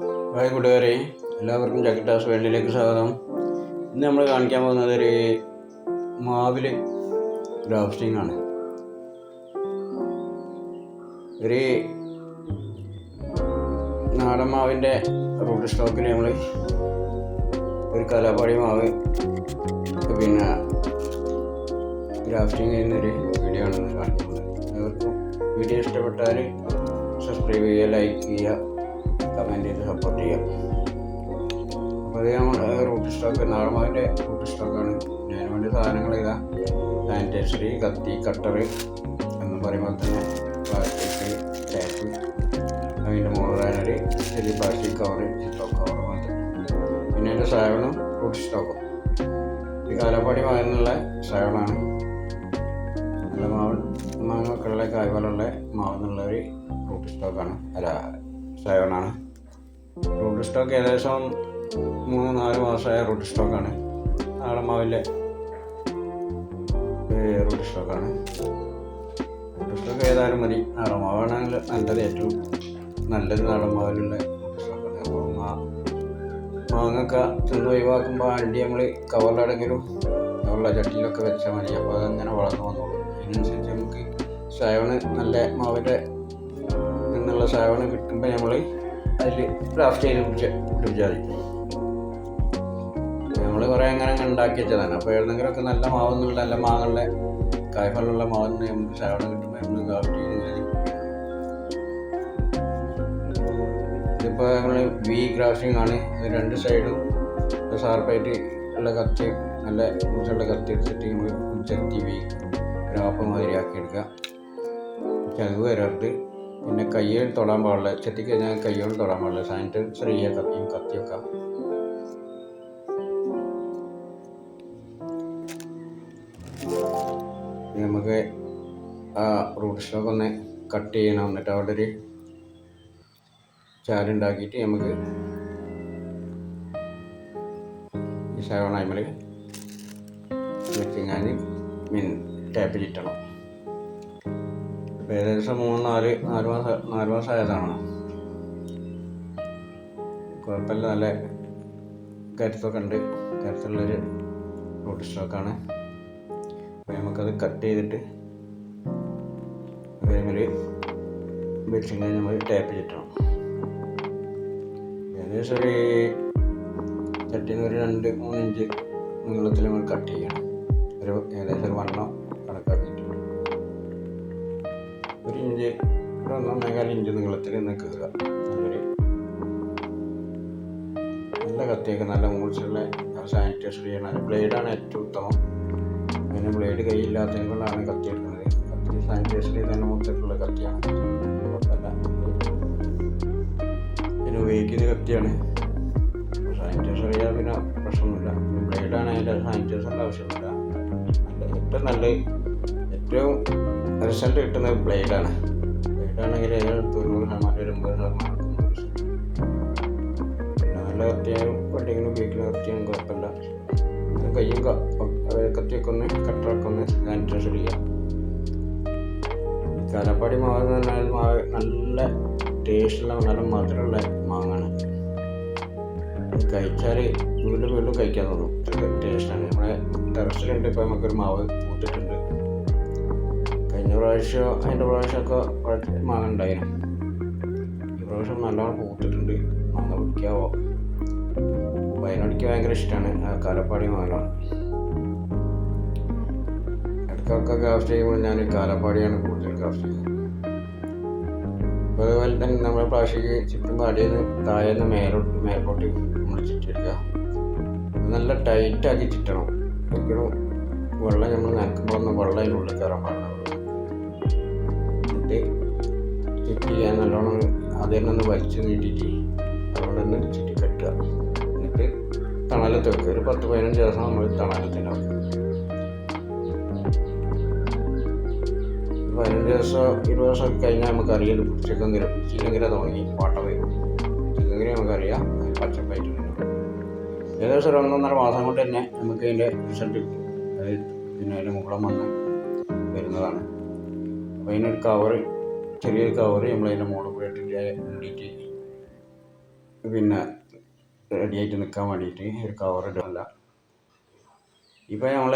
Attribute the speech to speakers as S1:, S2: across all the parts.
S1: Hi കൂട്ടുകാരെ എല്ലാവർക്കും ജക്കറ്റാസ് വേൾഡിലേക്ക് സ്വാഗതം. ഇന്ന് നമ്മൾ കാണിക്കാൻ പോകുന്നത് ഒരു മാവിൽ ഗ്രാഫ്റ്റിംഗ് ആണ്. ഒരു നാടൻ മാവിന്റെ റൂട്ട് സ്റ്റോക്കിൽ നമ്മൾ ഒരു കലാപാടി മാവ് പിന്നെ ഗ്രാഫ്റ്റിംഗ് ചെയ്യുന്നൊരു വീഡിയോ ആണ് കാണിക്കുന്നത്. എല്ലാവർക്കും വീഡിയോ ഇഷ്ടപ്പെട്ടാൽ സബ്സ്ക്രൈബ് ചെയ്യുക ലൈക്ക് ചെയ്യുക. കമന്റ് ചെയ്ത് സപ്പോർട്ട് ചെയ്യാം. അപ്പോൾ അത് നമ്മൾ റൂട്ട് സ്റ്റോക്ക് നാളമാവിന്റെ റൂട്ട് സ്റ്റോക്കാണ് ഞാൻ വേണ്ടി സാധനങ്ങൾ ഇതാ. സാനിറ്റൈസറി കത്തി കട്ടർ എന്ന് പറയുമ്പോൾ തന്നെ പ്ലാസ്റ്റിക് ടാപ്പ് അതിന്റെ മുകളിലാണൊരു ചെറിയ പ്ലാസ്റ്റിക് കവർ സ്റ്റോക്ക് കവർ മാത്രം. പിന്നെ എന്റെ സേവനം റൂട്ട് സ്റ്റോക്കും ഈ കാലപ്പാടി മാവുന്നുള്ള സേവനമാണ്. നല്ല മാവ് മാങ്ങൊക്കെയുള്ള കായ്പോലുള്ള മാവെന്നുള്ള ഒരു റൂട്ട് സ്റ്റോക്കാണ് അല്ല സേവനാണ് റൂട്ട് സ്റ്റോക്ക് ഏകദേശം മൂന്ന് നാല് മാസമായ റൂട്ട് സ്റ്റോക്കാണ്. ആളമാവിലെ റൂട്ട് സ്റ്റോക്കാണ്. റൂട്ട് സ്റ്റോക്ക് ഏതായാലും മതി. ആളമാവാണെങ്കിൽ നല്ലത് ഏറ്റവും നല്ലത് ആളമാവിലുള്ള മാവിലുള്ള റൂട്ട് സ്റ്റോക്കാണ് മാങ്ങൊക്കെ തിന്ന് ഒഴിവാക്കുമ്പോൾ അണ്ടി നമ്മൾ കവറിലടങ്ങിലും കവറിലെ ചട്ടിയിലൊക്കെ വെച്ചാൽ മതി. അപ്പോൾ അതങ്ങനെ വളർന്നു വന്നോളൂ. അതിനനുസരിച്ച് നമുക്ക് സേവന് നല്ല മാവിന്റെ നിന്നുള്ള സേവനം കിട്ടുമ്പോൾ നമ്മൾ അതിൽ ക്രാഫ്റ്റ് ചെയ്ത് പിടിച്ച് പിടിച്ചാൽ മതി നമ്മൾ കുറേ അങ്ങനെ ഉണ്ടാക്കി വെച്ചതാണ്. അപ്പോൾ എഴുന്നെങ്കിലൊക്കെ നല്ല മാവെന്നുള്ള നല്ല മാങ്ങളുടെ കായ്ഫലമുള്ള മാവിന് നമുക്ക് സേവനം കിട്ടുമ്പോൾ നമ്മൾ ക്രാഫ്റ്റ് ഇങ്ങനെ ഇതിപ്പോൾ നമ്മൾ വി ഗ്രാഫ്റ്റിംഗ് ആണ്. ഇത് രണ്ട് സൈഡും ഷാർപ്പായിട്ട് ഉള്ള കത്തി നല്ല മുറിച്ചുള്ള കത്തി എടുത്തിട്ട് നമ്മൾ ചെത്തി വി ഗ്രാഫ് മാതിരി ആക്കിയെടുക്കുക ചകു വരരുത് പിന്നെ കയ്യിൽ തൊടാൻ പാടില്ല. ചെത്തി കഴിഞ്ഞാൽ കയ്യോട് തൊടാൻ പാടില്ല. സാനിറ്റൈസർ ചെയ്യുക കത്തിയും കത്തിയൊക്കെ. നമുക്ക് ആ റൂട്ട് സ്റ്റോക്ക് ഒന്ന് കട്ട് ചെയ്യണം. എന്നിട്ട് അവിടെ ഒരു ചാലുണ്ടാക്കിയിട്ട് നമുക്ക് ഈ അയിമൽ വെച്ചിങ്ങാൻ മീൻ ടാപ്പ് ചുറ്റണം ഏകദേശം മൂന്ന് നാല് നാല് മാസം നാല് മാസം ആയതാണ് കുഴപ്പമില്ല നല്ല കരുത്തൊക്കെ ഉണ്ട്. കരുത്തുള്ളൊരു റൂട്ട് സ്റ്റോക്കാണ് അപ്പോൾ നമുക്കത് കട്ട് ചെയ്തിട്ട് വേറെ വെച്ചും നമ്മൾ ടാപ്പ് ചുറ്റണം ഏകദേശം ഒരു കട്ട് ചെയ്യുന്ന ഒരു രണ്ട് മൂന്ന് ഇഞ്ച് നീളത്തിൽ നമ്മൾ കട്ട് ചെയ്യണം. ഒരു ഏകദേശം ഒരു വണ്ണം ഒരു ഇഞ്ച് ഒന്നൊന്നേകാൽ ഇഞ്ച് നീളത്തിൽ നിന്ന് കീറുക നല്ലൊരു നല്ല കത്തിയൊക്കെ നല്ല മൂർച്ചയുള്ള സാനിറ്റൈസർ ചെയ്യണം. ബ്ലേഡാണ് ഏറ്റവും ഉത്തമം. അങ്ങനെ ബ്ലേഡ് കൈയില്ലാത്തത് കത്തി എടുക്കുന്നത്. കത്തി സാനിറ്റൈസർ ചെയ്ത് തന്നെ മൂർച്ചക്കുള്ള കത്തിയാണ് ഉപയോഗിക്കുന്ന കത്തിയാണ്. സാനിറ്റൈസർ ചെയ്യാൻ പിന്നെ പ്രശ്നമൊന്നുമില്ല. ബ്ലേഡാണ് അതിന്റെ സാനിറ്റൈസറിന്റെ ആവശ്യമില്ല ഏറ്റവും നല്ല ഏറ്റവും റിസൾട്ട് കിട്ടുന്നത് ബ്ലേഡാണ് ബ്ലേഡാണെങ്കിൽ ഏതാണ്ട് തൊണ്ണൂറ് ശതമാനം ഒരു എൺപത് ശതമാനം. പിന്നെ നല്ല കത്തിയായും വെട്ടിങ്ങിന് ഉപയോഗിക്കുന്ന കത്തിയാലും കുഴപ്പമില്ല. കയ്യും കത്തിയൊക്കെ ഒന്ന് കട്ടറൊക്കെ ഒന്ന് സാനിറ്റൈസർ ചെയ്യാം. കാലപ്പാടി മാവ് എന്ന് പറഞ്ഞാൽ മാവ് നല്ല ടേസ്റ്റുള്ള നല്ല മധുരമുള്ള മാങ്ങാണ്. കഴിച്ചാൽ വീണ്ടും വീണ്ടും കഴിക്കാൻ തോന്നും. ടേസ്റ്റാണ് നമ്മുടെ ടെറസിലുണ്ട് ഇപ്പോൾ നമുക്കൊരു മാവ് പൂത്തിട്ടുണ്ട്. കഴിഞ്ഞ പ്രാവശ്യം അതിന്റെ പ്രാവശ്യമൊക്കെ മാങ്ങ ഉണ്ടായിരുന്നു ഈ പ്രാവശ്യം നല്ലോണം പൂത്തിട്ടുണ്ട്. മാങ്ങ പിടിക്കാവോ വയനാടിക്ക് ഭയങ്കര ഇഷ്ടമാണ് കാലപ്പാടി മാങ്ങ. ഇടയ്ക്കൊക്കെ ക്രാഫ്റ്റ് ചെയ്യുമ്പോൾ ഞാൻ കാലപ്പാടിയാണ് കൂടുതൽ ക്രാഫ്റ്റ് ചെയ്യുന്നത്. അതുപോലെ തന്നെ നമ്മുടെ പ്ലാസ്റ്റിക് ചുറ്റും പാടിയിൽ നിന്ന് താഴെ നിന്ന് മേലോട്ട് മേൽപോട്ട് നമ്മൾ ചുറ്റിയെടുക്കുക നല്ല ടൈറ്റാക്കി ചുറ്റണം. ഒരിക്കലും വെള്ളം നമ്മൾ നനക്കുമ്പോൾ ഒന്ന് വെള്ളം അതിനുള്ളിൽ കയറാൻ പാടില്ല. എന്നിട്ട് ചുറ്റി ഞാൻ നല്ലോണം ആദ്യം നിന്ന് വലിച്ചു നീട്ടിയിട്ട് അതുകൊണ്ട് തന്നെ ചുറ്റി കെട്ടുക. എന്നിട്ട് തണലത്ത് വെക്കുക. ഒരു പത്ത് പതിനഞ്ച് ദിവസം നമ്മൾ തണലത്തിന്റെ വെക്കുക പതിനഞ്ച് ദിവസം ഇരുപത് ദിവസം കഴിഞ്ഞാൽ നമുക്ക് അറിയാം ചിക്കങ്കര ചിക്കങ്കര തുടങ്ങി പാട്ട വരും. ചിക്കങ്കര നമുക്കറിയാം പച്ചപ്പായിട്ട് ഏകദേശം ഒരു ഒന്നൊന്നര മാസം കൊണ്ട് തന്നെ നമുക്ക് അതിന്റെ റിസൾട്ട് കിട്ടും. അതായത് പിന്നെ അതിന്റെ മുകളം വന്ന് വരുന്നതാണ്. അപ്പോൾ അതിനൊരു കവറ് ചെറിയൊരു കവറ് നമ്മൾ അതിന്റെ മുകളിൽ ഇട്ടിട്ട് മൂടിയിട്ട് പിന്നെ റെഡിയായിട്ട് നിൽക്കാൻ വേണ്ടിയിട്ട് ഒരു കവർ ഇടുന്നില്ല ഇപ്പോൾ നമ്മൾ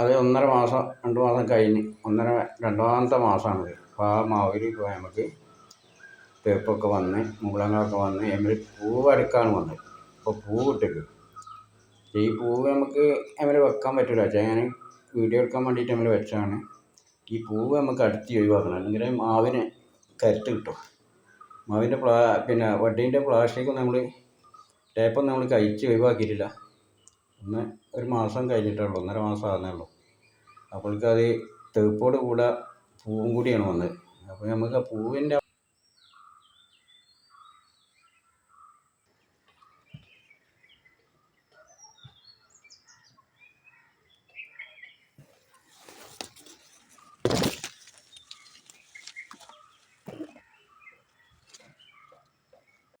S1: അത് ഒന്നര മാസം രണ്ട് മാസം കഴിഞ്ഞ് ഒന്നര രണ്ടാമത്തെ മാസമാണിത് അപ്പോൾ ആ മാവിൽ ഇപ്പോൾ നമുക്ക് തേപ്പൊക്കെ വന്ന് മുകളങ്ങളൊക്കെ വന്ന് നമ്മൾ പൂവ് അടുക്കാണ് വന്നത്. അപ്പോൾ പൂ ഇട്ടേക്ക്. ഈ പൂവ് നമുക്ക് നമ്മൾ വെക്കാൻ പറ്റില്ല ഞാൻ വീഡിയോ എടുക്കാൻ വേണ്ടിയിട്ട് നമ്മൾ വെച്ചതാണ്. ഈ പൂവ് നമുക്ക് അടുത്ത് ഒഴിവാക്കണം. അല്ലെങ്കിൽ മാവിന് കരുത്ത് കിട്ടും. മാവിന്റെ പ്ലാ പിന്നെ വട്ടീന്റെ പ്ലാസ്റ്റിക് നമ്മൾ ടേപ്പൊന്നും നമ്മൾ കഴിച്ച് ഒഴിവാക്കിയിട്ടില്ല. ഒന്ന് ഒരു മാസം കഴിഞ്ഞിട്ടുള്ളൂ ഒന്നര മാസം ആകുന്നേ ഉള്ളൂ അപ്പോഴേക്കും അത് തേപ്പോട് കൂടെ പൂവും കൂടിയാണ് വന്നത്. അപ്പോൾ നമുക്ക് ആ പൂവിന്റെ